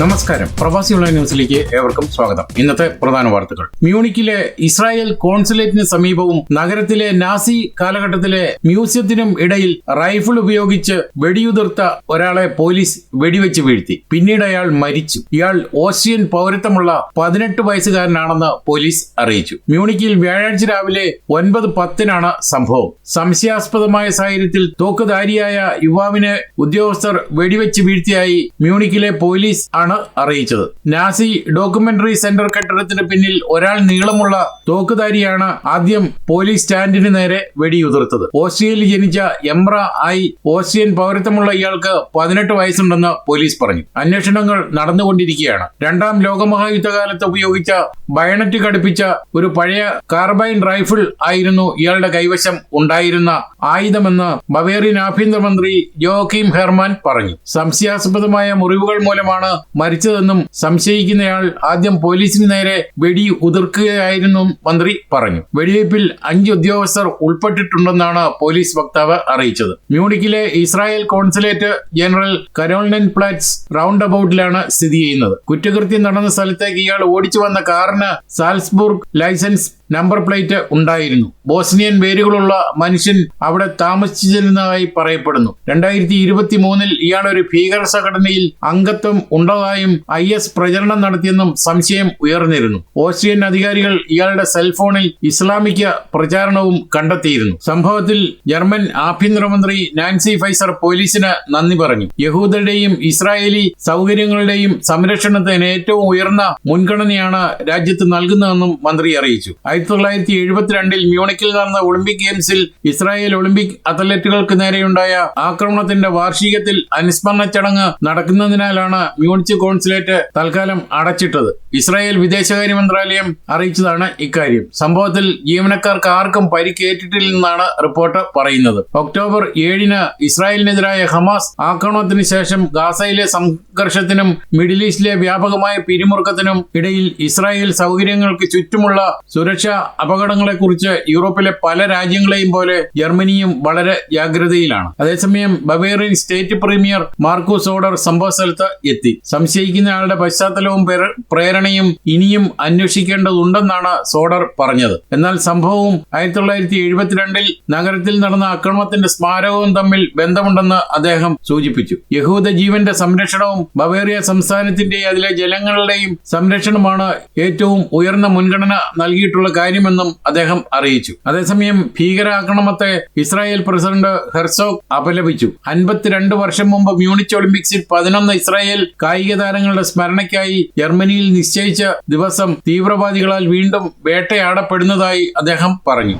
നമസ്കാരം. പ്രവാസി ഓൺലൈൻ ന്യൂസിലേക്ക് ഏവർക്കും സ്വാഗതം. ഇന്നത്തെ പ്രധാന വാർത്തകൾ. മ്യൂണിക്കിലെ ഇസ്രായേൽ കോൺസുലേറ്റിന് സമീപവും നഗരത്തിലെ നാസി കാലഘട്ടത്തിലെ മ്യൂസിയത്തിനും ഇടയിൽ റൈഫിൾ ഉപയോഗിച്ച് വെടിയുതിർത്ത ഒരാളെ പോലീസ് വെടിവെച്ച് വീഴ്ത്തി. പിന്നീട് അയാൾ മരിച്ചു. ഇയാൾ ഓസ്ട്രിയൻ പൗരത്വമുള്ള പതിനെട്ട് വയസ്സുകാരനാണെന്ന് പോലീസ് അറിയിച്ചു. മ്യൂണിക്കിൽ വ്യാഴാഴ്ച രാവിലെ ഒൻപത് പത്തിനാണ് സംഭവം. സംശയാസ്പദമായ സാഹചര്യത്തിൽ തോക്കുധാരിയായ യുവാവിനെ ഉദ്യോഗസ്ഥർ വെടിവെച്ച് വീഴ്ത്തിയായി മ്യൂണിക്കിലെ പോലീസ് ആണ് അറിയിച്ചത്. നാസി ഡോക്യുമെന്ററി സെന്റർ കെട്ടിടത്തിന് പിന്നിൽ ഒരാൾ നീളമുള്ള തോക്കുധാരിയാണ് ആദ്യം പോലീസ് സ്റ്റാൻഡിന് നേരെ വെടിയുതിർത്തത്. ഓസ്ട്രിയയിൽ ജനിച്ച എംറ ആയി ഓസ്ട്രിയൻ പൗരത്വമുള്ള ഇയാൾക്ക് പതിനെട്ട് വയസ്സുണ്ടെന്ന് പോലീസ് പറഞ്ഞു. അന്വേഷണങ്ങൾ നടന്നുകൊണ്ടിരിക്കുകയാണ്. രണ്ടാം ലോകമഹായുദ്ധകാലത്ത് ഉപയോഗിച്ച ബയണറ്റ് ഘടിപ്പിച്ച ഒരു പഴയ കാർബൈൻ റൈഫിൾ ആയിരുന്നു ഇയാളുടെ കൈവശം ഉണ്ടായിരുന്ന ആയുധമെന്ന് ബവേറിയൻ ആഭ്യന്തരമന്ത്രി ജോക്കിം ഹെർമാൻ പറഞ്ഞു. സംശയാസ്പദമായ മുറിവുകൾ മൂലമാണ് മരിച്ചതെന്നും സംശയിക്കുന്നയാൾ ആദ്യം പോലീസിന് നേരെ വെടി ഉതിർക്കുകയായിരുന്നു മന്ത്രി പറഞ്ഞു. വെടിവയ്പിൽ അഞ്ച് ഉദ്യോഗസ്ഥർ ഉൾപ്പെട്ടിട്ടുണ്ടെന്നാണ് പോലീസ് വക്താവ് അറിയിച്ചത്. മ്യൂണിക്കിലെ Israel consulate general Karolinenplatz round അബൌട്ടിലാണ് സ്ഥിതി ചെയ്യുന്നത്. കുറ്റകൃത്യം നടന്ന സ്ഥലത്തേക്ക് ഇയാൾ ഓടിച്ചു വന്ന കാറിന് സാൽസ്ബുർഗ് ലൈസൻസ് നമ്പർ പ്ലേറ്റ് ഉണ്ടായിരുന്നു. ബോസ്നിയൻ വേരുകളുള്ള മനുഷ്യൻ അവിടെ താമസിച്ചിരുന്നതായി പറയപ്പെടുന്നു. രണ്ടായിരത്തി ഇരുപത്തി മൂന്നിൽ ഇയാൾ ഒരു ഭീകര സംഘടനയിൽ അംഗത്വം ഉള്ളതായും ഐ എസ് പ്രചരണം നടത്തിയെന്നും സംശയം ഉയർന്നിരുന്നു. ഓസ്ട്രിയൻ അധികാരികൾ ഇയാളുടെ സെൽഫോണിൽ ഇസ്ലാമിക പ്രചാരണവും കണ്ടെത്തിയിരുന്നു. സംഭവത്തിൽ ജർമ്മൻ ആഭ്യന്തരമന്ത്രി നാൻസി ഫൈസർ പോലീസിന് നന്ദി പറഞ്ഞു. യഹൂദരുടെയും ഇസ്രായേലി സൗകര്യങ്ങളുടെയും സംരക്ഷണത്തിന് ഏറ്റവും ഉയർന്ന മുൻഗണനയാണ് രാജ്യത്ത് നൽകുന്നതെന്നും മന്ത്രി അറിയിച്ചു. ആയിരത്തി തൊള്ളായിരത്തി എഴുപത്തിരണ്ടിൽ മ്യൂണിക്കിൽ നടന്ന ഒളിമ്പിക് ഗെയിംസിൽ ഇസ്രായേൽ ഒളിമ്പിക് അത്ലറ്റുകൾക്ക് നേരെയുണ്ടായ ആക്രമണത്തിന്റെ വാർഷികത്തിൽ അനുസ്മരണ ചടങ്ങ് നടക്കുന്നതിനാലാണ് മ്യൂണിച്ച് കോൺസുലേറ്റ് തൽക്കാലം അടച്ചിട്ടത്. ഇസ്രായേൽ വിദേശകാര്യ മന്ത്രാലയം അറിയിച്ചതാണ് ഇക്കാര്യം. സംഭവത്തിൽ ജീവനക്കാർക്ക് ആർക്കും പരിക്കേറ്റിട്ടില്ലെന്നാണ് റിപ്പോർട്ട് പറയുന്നത്. ഒക്ടോബർ ഏഴിന് ഇസ്രായേലിനെതിരായ ഹമാസ് ആക്രമണത്തിന് ശേഷം ഗാസയിലെ സംഘർഷത്തിനും മിഡിൽ ഈസ്റ്റിലെ വ്യാപകമായ പിരിമുറുക്കത്തിനും ഇടയിൽ ഇസ്രായേൽ സൗകര്യങ്ങൾക്ക് ചുറ്റുമുള്ള സുരക്ഷാ അപകടങ്ങളെക്കുറിച്ച് യൂറോപ്പിലെ പല രാജ്യങ്ങളെയും പോലെ ജർമ്മനിയും വളരെ ജാഗ്രതയിലാണ്. അതേസമയം Bavarian state premier Markus Söder സംഭവ സ്ഥലത്ത് എത്തി. സംശയിക്കുന്നയാളുടെ പശ്ചാത്തലവും പ്രേരണയും ഇനിയും അന്വേഷിക്കേണ്ടതുണ്ടെന്നാണ് സോഡർ പറഞ്ഞത്. എന്നാൽ സംഭവവും ആയിരത്തി തൊള്ളായിരത്തി എഴുപത്തിരണ്ടിൽ നഗരത്തിൽ നടന്ന അക്രമത്തിന്റെ സ്മാരകവും തമ്മിൽ ബന്ധമുണ്ടെന്ന് അദ്ദേഹം സൂചിപ്പിച്ചു. യഹൂദ ജീവന്റെ സംരക്ഷണവും ബവേറിയ സംസ്ഥാനത്തിന്റെ അതിലെ ജനങ്ങളുടെയും സംരക്ഷണമാണ് ഏറ്റവും ഉയർന്ന മുൻഗണന നൽകിയിട്ടുള്ള കാര്യമെന്നും അദ്ദേഹം അറിയിച്ചു. അതേസമയം ഭീകരാക്രമണത്തെ ഇസ്രായേൽ പ്രസിഡന്റ് ഹെർസോഗ് അപലപിച്ചു. അൻപത്തിരണ്ട് വർഷം മുമ്പ് മ്യൂണിച്ച് ഒളിമ്പിക്സിൽ പതിനൊന്ന് ഇസ്രായേൽ കായിക താരങ്ങളുടെ സ്മരണയ്ക്കായി ജർമ്മനിയിൽ നിശ്ചയിച്ച ദിവസം തീവ്രവാദികളാൽ വീണ്ടും വേട്ടയാടപ്പെടുന്നതായി അദ്ദേഹം പറഞ്ഞു.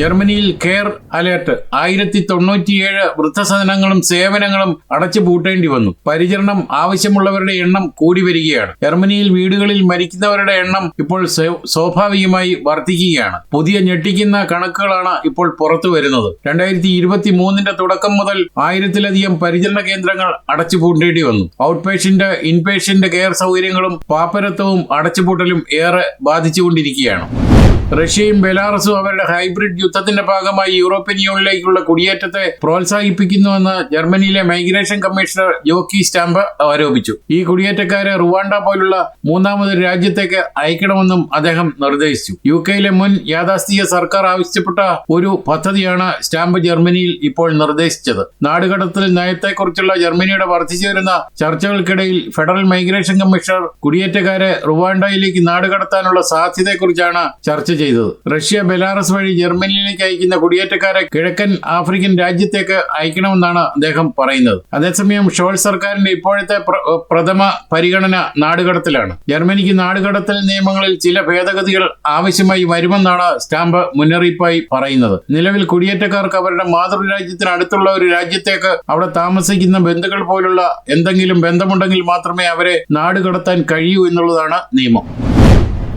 ജർമ്മനിയിൽ കെയർ അലേർട്ട്. ആയിരത്തി തൊണ്ണൂറ്റിയേഴ് വൃദ്ധസദനങ്ങളും സേവനങ്ങളും അടച്ചു പൂട്ടേണ്ടി വന്നു. പരിചരണം ആവശ്യമുള്ളവരുടെ എണ്ണം കൂടി വരികയാണ്. ജർമ്മനിയിൽ വീടുകളിൽ മരിക്കുന്നവരുടെ എണ്ണം ഇപ്പോൾ സ്വാഭാവികമായി വർദ്ധിക്കുകയാണ്. പുതിയ ഞെട്ടിക്കുന്ന കണക്കുകളാണ് ഇപ്പോൾ പുറത്തു വരുന്നത്. രണ്ടായിരത്തി ഇരുപത്തി മൂന്നിന്റെ തുടക്കം മുതൽ ആയിരത്തിലധികം പരിചരണ കേന്ദ്രങ്ങൾ അടച്ചു പൂട്ടേണ്ടി വന്നു. ഔട്ട് പേഷ്യന്റ് ഇൻപേഷ്യന്റ് കെയർ സൗകര്യങ്ങളും പാപ്പരത്വവും അടച്ചുപൂട്ടലും ഏറെ ബാധിച്ചുകൊണ്ടിരിക്കുകയാണ്. റഷ്യയും ബെലാറസും അവരുടെ ഹൈബ്രിഡ് യുദ്ധത്തിന്റെ ഭാഗമായി യൂറോപ്യൻ യൂണിയനിലേക്കുള്ള കുടിയേറ്റത്തെ പ്രോത്സാഹിപ്പിക്കുന്നുവെന്ന് ജർമ്മനിയിലെ മൈഗ്രേഷൻ കമ്മീഷണർ ജോക്കി സ്റ്റാമ്പ് ആരോപിച്ചു. ഈ കുടിയേറ്റക്കാരെ റുവാണ്ട പോലുള്ള മൂന്നാമത് രാജ്യത്തേക്ക് അയക്കണമെന്നും അദ്ദേഹം നിർദ്ദേശിച്ചു. യു കെയിലെ മുൻ യാഥാസ്ഥിക സർക്കാർ ആവശ്യപ്പെട്ട ഒരു പദ്ധതിയാണ് സ്റ്റാമ്പ് ജർമ്മനിയിൽ ഇപ്പോൾ നിർദ്ദേശിച്ചത്. നാടുകടത്തിൽ നയത്തെക്കുറിച്ചുള്ള ജർമ്മനിയുടെ വർദ്ധിച്ചു വരുന്ന ചർച്ചകൾക്കിടയിൽ ഫെഡറൽ മൈഗ്രേഷൻ കമ്മീഷണർ കുടിയേറ്റക്കാരെ റുവാണ്ടയിലേക്ക് നാടുകടത്താനുള്ള സാധ്യതയെക്കുറിച്ചാണ് ചർച്ച ചെയ്തത്. റഷ്യ ബെലാറസ് വഴി ജർമ്മനിയിലേക്ക് അയക്കുന്ന കുടിയേറ്റക്കാരെ കിഴക്കൻ ആഫ്രിക്കൻ രാജ്യത്തേക്ക് അയക്കണമെന്നാണ് അദ്ദേഹം പറയുന്നത്. അതേസമയം ഷോൾ സർക്കാരിന്റെ ഇപ്പോഴത്തെ പ്രഥമ പരിഗണന നാടുകടത്തിലാണ്. ജർമ്മനിക്ക് നാടുകടത്തൽ നിയമങ്ങളിൽ ചില ഭേദഗതികൾ ആവശ്യമായി വരുമെന്നാണ് സ്റ്റാമ്പ് മുന്നറിയിപ്പായി പറയുന്നത്. നിലവിൽ കുടിയേറ്റക്കാർക്ക് അവരുടെ മാതൃരാജ്യത്തിന് അടുത്തുള്ള ഒരു രാജ്യത്തേക്ക് അവിടെ താമസിക്കുന്ന ബന്ധുക്കൾ പോലുള്ള എന്തെങ്കിലും ബന്ധമുണ്ടെങ്കിൽ മാത്രമേ അവരെ നാടുകടത്താൻ കഴിയൂ എന്നുള്ളതാണ് നിയമം.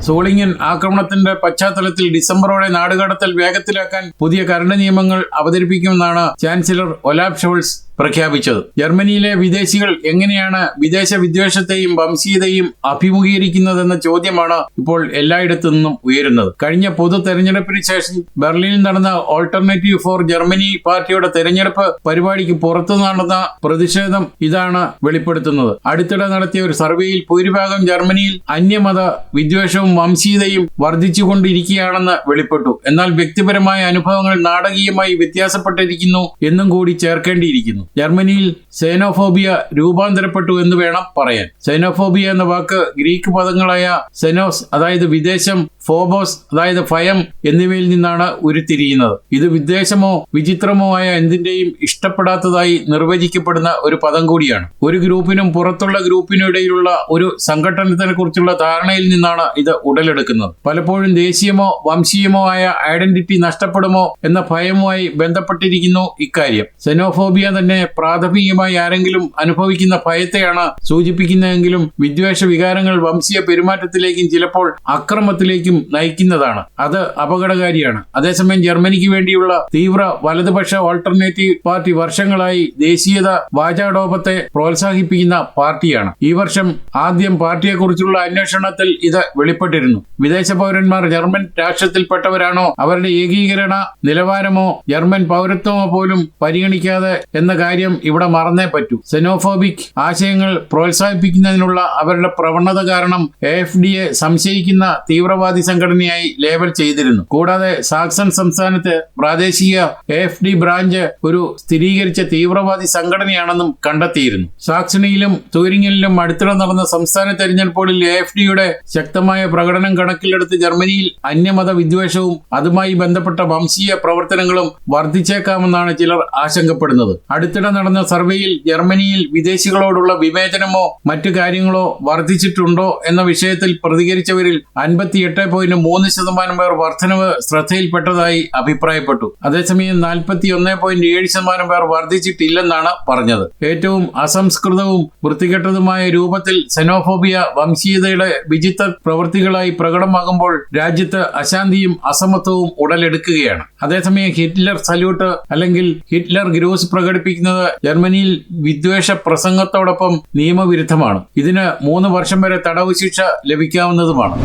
സോളിംഗൻ ആക്രമണത്തിന്റെ പശ്ചാത്തലത്തിൽ ഡിസംബറോടെ നാടുകടത്തൽ വേഗത്തിലാക്കാൻ പുതിയ കരട് നിയമങ്ങൾ അവതരിപ്പിക്കുമെന്നാണ് ചാൻസലർ ഒലാബ് ഷോൾസ് പ്രഖ്യാപിച്ചത്. ജർമ്മനിയിലെ വിദേശികൾ എങ്ങനെയാണ് വിദേശ വിദ്വേഷത്തെയും വംശീയതയും അഭിമുഖീകരിക്കുന്നതെന്ന ചോദ്യമാണ് ഇപ്പോൾ എല്ലായിടത്തു നിന്നും ഉയരുന്നത്. കഴിഞ്ഞ പൊതു തെരഞ്ഞെടുപ്പിന് ശേഷം ബെർലിനിൽ നടന്ന ഓൾട്ടർനേറ്റീവ് ഫോർ ജർമ്മനി പാർട്ടിയുടെ തെരഞ്ഞെടുപ്പ് പരിപാടിക്ക് പുറത്തു നടന്ന പ്രതിഷേധം ഇതാണ് വെളിപ്പെടുത്തുന്നത്. അടുത്തിടെ നടത്തിയ ഒരു സർവേയിൽ ഭൂരിഭാഗം ജർമ്മനിയിൽ അന്യമത വിദ്വേഷവും വംശീയതയും വർദ്ധിച്ചുകൊണ്ടിരിക്കുകയാണെന്ന് വെളിപ്പെട്ടു. എന്നാൽ വ്യക്തിപരമായ അനുഭവങ്ങൾ നാടകീയമായി വ്യത്യാസപ്പെട്ടിരിക്കുന്നു എന്നും കൂടി ചേർക്കേണ്ടിയിരിക്കുന്നു. ജർമ്മനിയിൽ സെനോഫോബിയ രൂപാന്തരപ്പെട്ടു എന്ന് വേണം പറയാൻ. സെനോഫോബിയ എന്ന വാക്ക് ഗ്രീക്ക് പദങ്ങളായ സെനോസ് അതായത് വിദേശം ഫോബോസ് അതായത് ഭയം എന്നിവയിൽ നിന്നാണ് ഉരുത്തിരിയുന്നത്. ഇത് വിദ്വേഷമോ വിചിത്രമോ ആയ എന്തിന്റെയും ഇഷ്ടപ്പെടാത്തതായി നിർവചിക്കപ്പെടുന്ന ഒരു പദം കൂടിയാണ്. ഒരു ഗ്രൂപ്പിനും പുറത്തുള്ള ഗ്രൂപ്പിനും ഇടയിലുള്ള ഒരു സംഘടനത്തിനെ കുറിച്ചുള്ള ധാരണയിൽ നിന്നാണ് ഇത് ഉടലെടുക്കുന്നത്. പലപ്പോഴും ദേശീയമോ വംശീയമോ ആയ ഐഡന്റിറ്റി നഷ്ടപ്പെടുമോ എന്ന ഭയവുമായി ബന്ധപ്പെട്ടിരിക്കുന്നു ഇക്കാര്യം. സെനോഫോബിയ തന്നെ പ്രാഥമികമായി ആരെങ്കിലും അനുഭവിക്കുന്ന ഭയത്തെയാണ് സൂചിപ്പിക്കുന്നതെങ്കിലും വിദ്വേഷ വികാരങ്ങൾ വംശീയ പെരുമാറ്റത്തിലേക്കും ചിലപ്പോൾ അക്രമത്തിലേക്കും നയിക്കുന്നതാണ്. അത് അപകടകാരിയാണ്. അതേസമയം ജർമ്മനിക്ക് വേണ്ടിയുള്ള തീവ്ര വലതുപക്ഷ ഓൾട്ടർനേറ്റീവ് പാർട്ടി വർഷങ്ങളായി ദേശീയത വാചാടോപത്തെ പ്രോത്സാഹിപ്പിക്കുന്ന പാർട്ടിയാണ്. ഈ വർഷം ആദ്യം പാർട്ടിയെക്കുറിച്ചുള്ള അന്വേഷണത്തിൽ ഇത് വെളിപ്പെട്ടിരുന്നു. വിദേശ പൗരന്മാർ ജർമ്മൻ രാഷ്ട്രത്തിൽപ്പെട്ടവരാണോ അവരുടെ ഏകീകരണ നിലവാരമോ ജർമ്മൻ പൗരത്വമോ പോലും പരിഗണിക്കാതെ എന്ന കാര്യം ഇവിടെ മറന്നേ പറ്റൂ. സെനോഫോബിക് ആശയങ്ങൾ പ്രോത്സാഹിപ്പിക്കുന്നതിനുള്ള അവരുടെ പ്രവണത കാരണം എ എഫ് ഡിയെ സംശയിക്കുന്ന തീവ്രവാദി സംഘടനയായി ലേബൽ ചെയ്തിരുന്നു. കൂടാതെ സാക്സൺ സംസ്ഥാനത്ത് പ്രാദേശിക എഫ് ഡി ബ്രാഞ്ച് ഒരു സ്ഥിരീകരിച്ച തീവ്രവാദി സംഘടനയാണെന്നും കണ്ടെത്തിയിരുന്നു. സാക്സണിയിലും തൂരിങ്ങലിലും അടുത്തിടെ നടന്ന സംസ്ഥാന തെരഞ്ഞെടുപ്പുകളിൽ എഫ് ഡിയുടെ ശക്തമായ പ്രകടനം കണക്കിലെടുത്ത് ജർമ്മനിയിൽ അന്യമത വിദ്വേഷവും അതുമായി ബന്ധപ്പെട്ട വംശീയ പ്രവർത്തനങ്ങളും വർദ്ധിച്ചേക്കാമെന്നാണ് ചിലർ ആശങ്കപ്പെടുന്നത്. അടുത്തിടെ നടന്ന സർവേയിൽ ജർമ്മനിയിൽ വിദേശികളോടുള്ള വിവേചനമോ മറ്റു കാര്യങ്ങളോ വർദ്ധിച്ചിട്ടുണ്ടോ എന്ന വിഷയത്തിൽ പ്രതികരിച്ചവരിൽ അൻപത്തിയെട്ട് പോയിന്റ് മൂന്ന് ശതമാനം പേർ വർധനവ് ശ്രദ്ധയിൽപ്പെട്ടതായി അഭിപ്രായപ്പെട്ടു. അതേസമയം നാൽപ്പത്തി ഒന്ന് പോയിന്റ് ഏഴ് ശതമാനം പേർ വർദ്ധിച്ചിട്ടില്ലെന്നാണ് പറഞ്ഞത്. ഏറ്റവും അസംസ്കൃതവും വൃത്തികെട്ടതുമായ രൂപത്തിൽ സെനോഫോബിയ വംശീയതയുടെ വിചിത്ര പ്രവൃത്തികളായി പ്രകടമാകുമ്പോൾ രാജ്യത്ത് അശാന്തിയും അസമത്വവും ഉടലെടുക്കുകയാണ്. അതേസമയം ഹിറ്റ്ലർ സല്യൂട്ട് അല്ലെങ്കിൽ ഹിറ്റ്ലർ ഗ്രൂസ് പ്രകടിപ്പിക്കുന്നത് ജർമ്മനിയിൽ വിദ്വേഷ പ്രസംഗത്തോടൊപ്പം നിയമവിരുദ്ധമാണ്. ഇതിന് മൂന്ന് വർഷം വരെ തടവ് ശിക്ഷ ലഭിക്കാവുന്നതുമാണ്.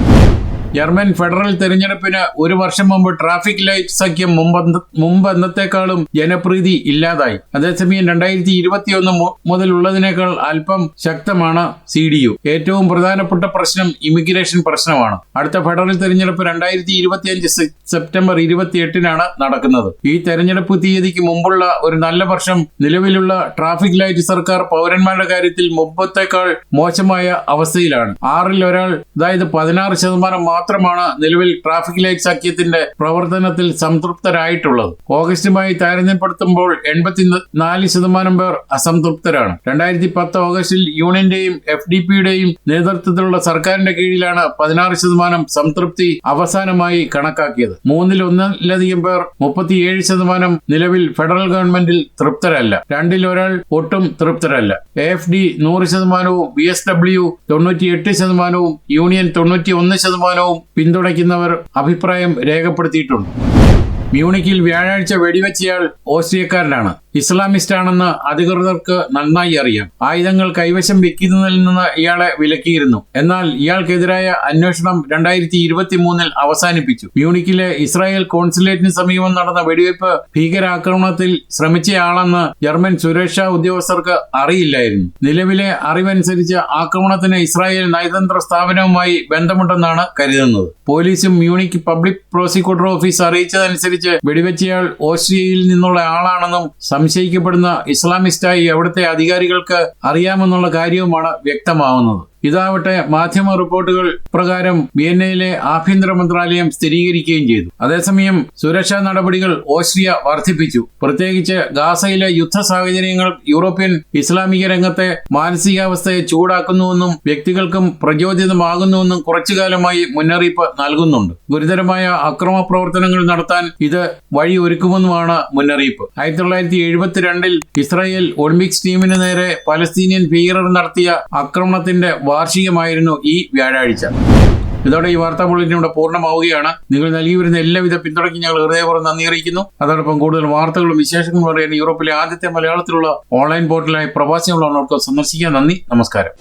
ജർമ്മൻ ഫെഡറൽ തെരഞ്ഞെടുപ്പിന് ഒരു വർഷം മുമ്പ് ട്രാഫിക് ലൈറ്റ് സഖ്യം മുമ്പ് എന്നത്തെക്കാളും ജനപ്രീതി ഇല്ലാതായി. അതേസമയം രണ്ടായിരത്തി ഇരുപത്തിയൊന്ന് മുതലുള്ളതിനേക്കാൾ അല്പം ശക്തമാണ് സി ഡി യു. ഏറ്റവും പ്രധാനപ്പെട്ട പ്രശ്നം ഇമിഗ്രേഷൻ പ്രശ്നമാണ്. അടുത്ത ഫെഡറൽ തെരഞ്ഞെടുപ്പ് രണ്ടായിരത്തി ഇരുപത്തിയഞ്ച് സെപ്റ്റംബർ ഇരുപത്തിയെട്ടിനാണ് നടക്കുന്നത്. ഈ തെരഞ്ഞെടുപ്പ് തീയതിക്ക് മുമ്പുള്ള ഒരു നല്ല വർഷം നിലവിലുള്ള ട്രാഫിക് ലൈറ്റ് സർക്കാർ പൗരന്മാരുടെ കാര്യത്തിൽ മുമ്പത്തേക്കാൾ മോശമായ അവസ്ഥയിലാണ്. ആറിൽ ഒരാൾ അതായത് പതിനാറ് ശതമാനം മാത്രമാണ് നിലവിൽ ട്രാഫിക് ലൈറ്റ് സഖ്യത്തിന്റെ പ്രവർത്തനത്തിൽ സംതൃപ്തരായിട്ടുള്ളത്. ഓഗസ്റ്റുമായി താരതമ്യപ്പെടുത്തുമ്പോൾ എൺപത്തി നാല് ശതമാനം പേർ അസംതൃപ്തരാണ്. രണ്ടായിരത്തി പത്ത് ഓഗസ്റ്റിൽ യൂണിയന്റെയും എഫ് ഡി പിയുടെയും നേതൃത്വത്തിലുള്ള സർക്കാരിന്റെ കീഴിലാണ് പതിനാറ് ശതമാനം സംതൃപ്തി അവസാനമായി കണക്കാക്കിയത്. മൂന്നിൽ ഒന്നിലധികം പേർ മുപ്പത്തിയേഴ് ശതമാനം നിലവിൽ ഫെഡറൽ ഗവൺമെന്റിൽ തൃപ്തരല്ല. രണ്ടിൽ ഒരാൾ ഒട്ടും തൃപ്തരല്ല. എഫ് ഡി നൂറ് ശതമാനവും ബി എസ് ഡബ്ല്യു തൊണ്ണൂറ്റിയെട്ട് ശതമാനവും യൂണിയൻ തൊണ്ണൂറ്റി ഒന്ന് ശതമാനവും പിന്തുണയ്ക്കുന്നവർ അഭിപ്രായം രേഖപ്പെടുത്തിയിട്ടുണ്ട്. മ്യൂണിക്കിൽ വ്യാഴാഴ്ച വെടിവെച്ചയാൾ ഓസ്ട്രിയക്കാരനാണ്. ഇസ്ലാമിസ്റ്റ് ആണെന്ന് അധികൃതർക്ക് നന്നായി അറിയാം. ആയുധങ്ങൾ കൈവശം വെക്കുന്നതിൽ നിന്ന് ഇയാളെ വിലക്കിയിരുന്നു. എന്നാൽ ഇയാൾക്കെതിരായ അന്വേഷണം രണ്ടായിരത്തി ഇരുപത്തി മൂന്നിൽ അവസാനിപ്പിച്ചു. മ്യൂണിക്കിലെ ഇസ്രായേൽ കോൺസുലേറ്റിന് സമീപം നടന്ന വെടിവയ്പ് ഭീകരാക്രമണത്തിൽ ശ്രമിച്ചയാളെന്ന് ജർമ്മൻ സുരക്ഷാ ഉദ്യോഗസ്ഥർക്ക് അറിയില്ലായിരുന്നു. നിലവിലെ അറിവനുസരിച്ച് ആക്രമണത്തിന് ഇസ്രായേൽ നയതന്ത്ര സ്ഥാപനവുമായി ബന്ധമുണ്ടെന്നാണ് കരുതുന്നത്. പോലീസും മ്യൂണിക് പബ്ലിക് പ്രോസിക്യൂട്ടർ ഓഫീസ് അറിയിച്ചതനുസരിച്ച് വെടിവെച്ചയാൾ ഓസ്ട്രിയയിൽ നിന്നുള്ള ആളാണെന്നും സംശയിക്കപ്പെടുന്ന ഇസ്ലാമിസ്റ്റായി അവിടുത്തെ അധികാരികൾക്ക് അറിയാമെന്നുള്ള കാര്യവുമാണ് വ്യക്തമാവുന്നത്. ഇതാവട്ടെ മാധ്യമ റിപ്പോർട്ടുകൾ പ്രകാരം വിയന്നയിലെ ആഭ്യന്തര മന്ത്രാലയം സ്ഥിരീകരിക്കുകയും ചെയ്തു. അതേസമയം സുരക്ഷാ നടപടികൾ ഓസ്ട്രിയ വർദ്ധിപ്പിച്ചു. പ്രത്യേകിച്ച് ഗാസയിലെ യുദ്ധ സാഹചര്യങ്ങൾ യൂറോപ്യൻ ഇസ്ലാമിക രംഗത്തെ മാനസികാവസ്ഥയെ ചൂടാക്കുന്നുവെന്നും വ്യക്തികൾക്കും പ്രചോദിതമാകുന്നുവെന്നും കുറച്ചുകാലമായി മുന്നറിയിപ്പ് നൽകുന്നുണ്ട്. ഗുരുതരമായ അക്രമ പ്രവർത്തനങ്ങൾ നടത്താൻ ഇത് വഴിയൊരുക്കുമെന്നുമാണ് മുന്നറിയിപ്പ്. ആയിരത്തി തൊള്ളായിരത്തി എഴുപത്തിരണ്ടിൽ ഇസ്രായേൽ ഒളിമ്പിക്സ് ടീമിന് നേരെ പലസ്തീനിയൻ ഭീകരർ നടത്തിയ ആക്രമണത്തിന്റെ വാർഷികമായിരുന്നു ഈ വ്യാഴാഴ്ച. ഇതോടെ ഈ വാർത്താ ബുള്ളറ്റിൻ ഇവിടെ പൂർണമാവുകയാണ്. നിങ്ങൾ നൽകി വരുന്ന എല്ലാവിധ പിന്തുണയ്ക്കും ഞങ്ങൾ ഹൃദയപൂർവം നന്ദി അറിയിക്കുന്നു. അതോടൊപ്പം കൂടുതൽ വാർത്തകളും വിശേഷങ്ങളും അറിയാൻ യൂറോപ്പിലെ ആദ്യത്തെ മലയാളത്തിലുള്ള ഓൺലൈൻ പോർട്ടലായ പ്രവാസികളുള്ളവർക്ക് സന്ദർശിക്കാൻ നന്ദി. നമസ്കാരം.